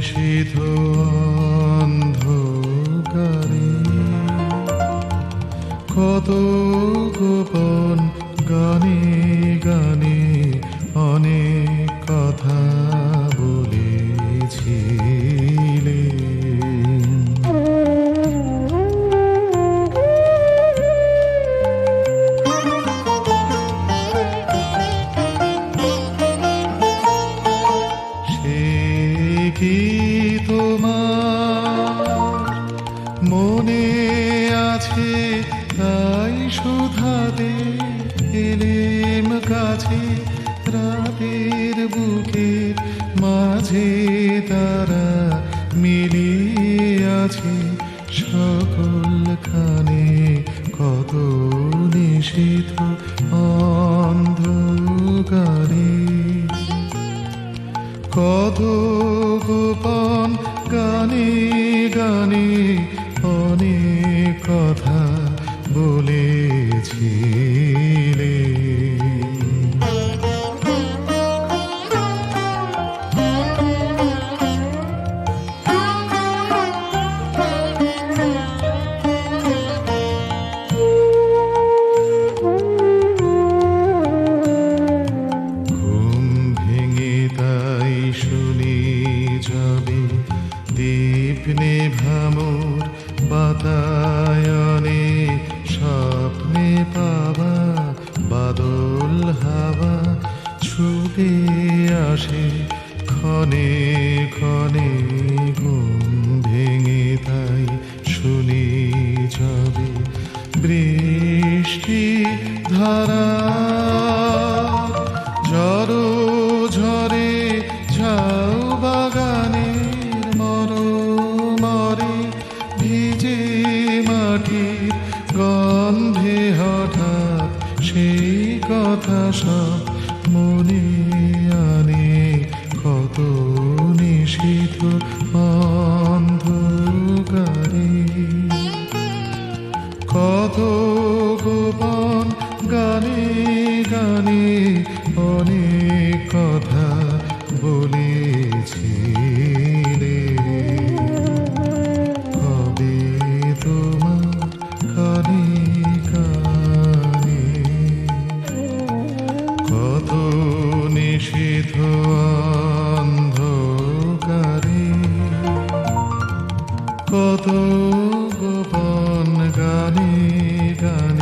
নিষিদ্ধ অন্ধকারে। কত গোপন গানে গানে তোমার মনে আছে, তাই সুধাতে এলেম কাছে, রাতের বুকের মাঝে তারা মিলিয়ে আছে সকল খানে কত নিষিদ্ধ অন্ধকারে। কত গোপন গানে গানে দীপ নেভামোর বাতায়নে স্বপ্নে পাওয়া বাদল হাওয়া ছুটে আসে ক্ষণে ক্ষণে ঘুম ভেঙে তাই শুনি যাবে বৃষ্টি ধারা সেই কথা সব মনে আনে। কত নিষিদ্ধ অন্ধকারে কত গোপন গানে গানে অনেক কথা বলেছিলে। কবে তোমার কানে কত গোপন গানি গান